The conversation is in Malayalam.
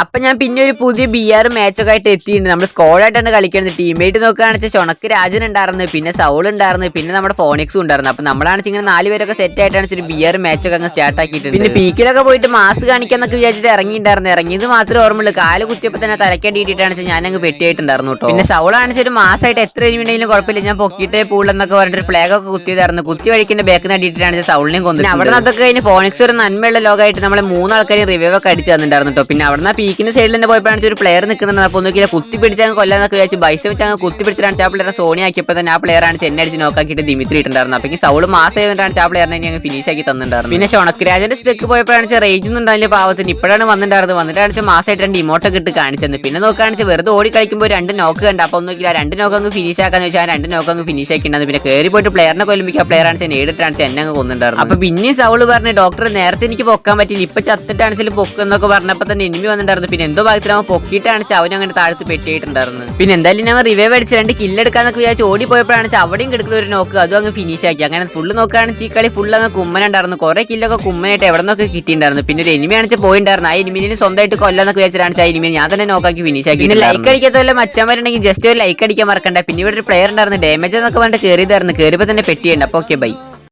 അപ്പൊ ഞാൻ പിന്നെ ഒരു പുതിയ ബി ആർ മാച്ചൊക്കെ ആയിട്ട് എത്തിയിട്ടുണ്ട്. നമ്മൾ സ്കോഡായിട്ടാണ് കളിക്കുന്നത്. ടീമേറ്റ് നോക്കുകയാണെന്ന് വെച്ചാൽ ചുണക്ക് രാജൻ ഉണ്ടായിരുന്നു പിന്നെ സൗൾ ഉണ്ടായിരുന്നു പിന്നെ നമ്മുടെ ഫോണിക്സും ഉണ്ടായിരുന്നു. അപ്പൊ നമ്മളാണ് ഇങ്ങനെ നാല് പേരൊക്കെ സെറ്റ് ആയിട്ടാണ് ഒരു ബി ആർ മാച്ചൊക്കെ അങ്ങ് സ്റ്റാർട്ട് ആക്കിയിട്ടുണ്ട്. പിന്നെ പീക്കിലൊക്കെ പോയിട്ട് മാസ് കാണിക്കാന്നൊക്കെ വിചാരിച്ചിട്ട് ഇറങ്ങിയിട്ടുണ്ടായിരുന്നു ഇറങ്ങിയത് മാത്രമേ ഓർമ്മയുള്ളൂ. കാൽ കുത്തിയപ്പോൾ തന്നെ തലക്കടിയിട്ടാണ് ഞാൻ അങ്ങ് പെട്ടിയായിട്ടുണ്ടായിരുന്നു കേട്ടോ. പിന്നെ സൗളാണെന്ന് ഒരു മാസമായിട്ട് എത്ര എരിമിണ്ടെങ്കിലും കുഴപ്പമില്ല. ഞാൻ പൊക്കിട്ടേ പൂളെന്നൊക്കെ പറഞ്ഞിട്ട് ഫ്ലാഗ് ഒക്കെ കുത്തിയതായിരുന്നു. കുത്തി വഴിക്കുന്ന ബാക്ക് നേടിയിട്ടാണ് സൗളിനെയും കൊന്നു അവിടെ നിന്നൊക്കെ കഴിഞ്ഞ് ഫോണിക്സ് ഒരു നന്മയുള്ള ലോകമായിട്ട് നമ്മളെ മൂന്നാൾക്കാരും റിവ്യൂ ഒക്കെ അടിച്ചു തന്നിട്ടുണ്ടായിരുന്നു കേട്ടോ. പിന്നെ അവിടെ നിന്ന് പീക്കിന്റെ സൈഡിൽ തന്നെ പോയപ്പോഴാണ് ഒരു പ്ലെയർ നിൽക്കുന്നുണ്ട് അപ്പോൾ ഒന്നുകിൽ കുത്തി പിടിച്ചങ്ങ് കൊല്ലാന്നൊക്കെ വിചാരിച്ച് ബൈസ് വെച്ച് അങ്ങ് കുത്തി പിടിച്ചിട്ടാണ് ആ പ്ലെയർ സോണി ആക്കിയപ്പോൾ തന്നെ ആ പ്ലെയറാണ് ആണ് ചെന്നെ അടിച്ച് നോക്കാക്കിയിട്ട് ദിമിത്രി ഇട്ടുണ്ടായിരുന്നു അപ്പോൾ സൗൾ മാസം ചെയ്തിട്ടാണ് ആ പ്ലെയറിനെ അങ്ങ് ഫിനിഷ് ആക്കി തന്നിട്ടുണ്ടായിരുന്നു പിന്നെ ഷോണക്രാജന്റെ സ്പെക്ക് പോയപ്പോഴാണ് റേജ് ഒന്നും ഉണ്ടായില്ല പാവത്തിന് ഇപ്പോഴാണ് വന്നിട്ടുണ്ടായിരുന്നത്. വന്നിട്ടാണ് മാസമായിട്ട് രണ്ട് ഇമോട്ടൊക്കെ ഇട്ട് കാണിച്ചത് പിന്നെ നോക്കുകയാണെന്ന് വെറുതെ ഓടി കളിക്കുമ്പോൾ രണ്ട് നോക്ക് കണ്ട. അപ്പോൾ ഒന്നുമില്ല രണ്ട് നോക്ക് അങ്ങ് ഫിനിഷ് ആക്കാന്ന് വെച്ചാൽ ആ രണ്ട് നോക്ക് അങ്ങ് ഫിനിഷ് ആക്കിണ്ടായിരുന്നു പിന്നെ കയറി പോയിട്ട് പ്ലെയറിനെ കൊല്ലുമ്പോൾ ആ പ്ലെയർ ആണ് നേരിട്ടാണ് ചെന്നെ അങ്ങ് കൊന്നിട്ടുണ്ടായിരുന്നു അപ്പോൾ പിന്നെ സൗൾ പറഞ്ഞ് ഡോക്ടർ നേരത്തെ എനിക്ക് പൊക്കാൻ പറ്റില്ല ഇപ്പൊ ചത്തിട്ടാണെങ്കിലും പൊക്കെന്നൊക്കെ പറഞ്ഞപ്പോൾ തന്നെ എനിമി വന്നിട്ടുണ്ടായിരുന്നു പിന്നെ എന്തോ ഭാഗത്തിൽ അവൻ പൊക്കിയിട്ടാണ് അവൻ അങ്ങനെ താഴത്ത് പെട്ടിയിട്ടുണ്ടായിരുന്നു പിന്നെ എന്തായാലും ഞാൻ റിവൈവ് അടിച്ച് രണ്ട് കില്ലെടുക്കാന്നൊക്കെ വിചാരിച്ച് ഓടി പോയപ്പോഴാണ് അവിടെയും കിടക്കുന്ന ഒരു നോക്ക് അതും അങ്ങ് ഫിനിഷ് ആക്കി. അങ്ങനെ ഫുള്ള് നോക്കുകയാണെങ്കിൽ ഈ കളി ഫുള്ള് അങ്ങ് കുമ്മനുണ്ടായിരുന്നു കുറെ കില്ലൊക്കെ കുമ്മനായിട്ട് എവിടെ നിന്നൊക്കെ കിട്ടിയിട്ടുണ്ടായിരുന്നു. പിന്നെ ഒരു എനിമി ആണെന്ന് പോയിണ്ടായിരുന്നു ആ എനിമിനെ സ്വന്തമായിട്ട് കൊല്ലാന്നൊക്കെ വിചാരിച്ചാണ് ആ എനിമിനെ ഞാൻ തന്നെ നോക്കാക്കി ഫിനിഷ് ആക്കി. പിന്നെ ലൈക്ക് അടിക്കാത്ത വല്ല മച്ചന്മാരുണ്ടെങ്കിൽ ജസ്റ്റ് ഒരു ലൈക്ക് അടിക്കാൻ മറക്കണ്ട. പിന്നെ ഇവിടെ ഒരു പ്ലെയർ ഉണ്ടായിരുന്നു. ഡാമേജ് എന്നൊക്കെ പറഞ്ഞിട്ട് കയറിയതായിരുന്നു കയറിയപ്പോൾ തന്നെ പെട്ടിയുണ്ട്. അപ്പോൾ ഓക്കെ ബൈ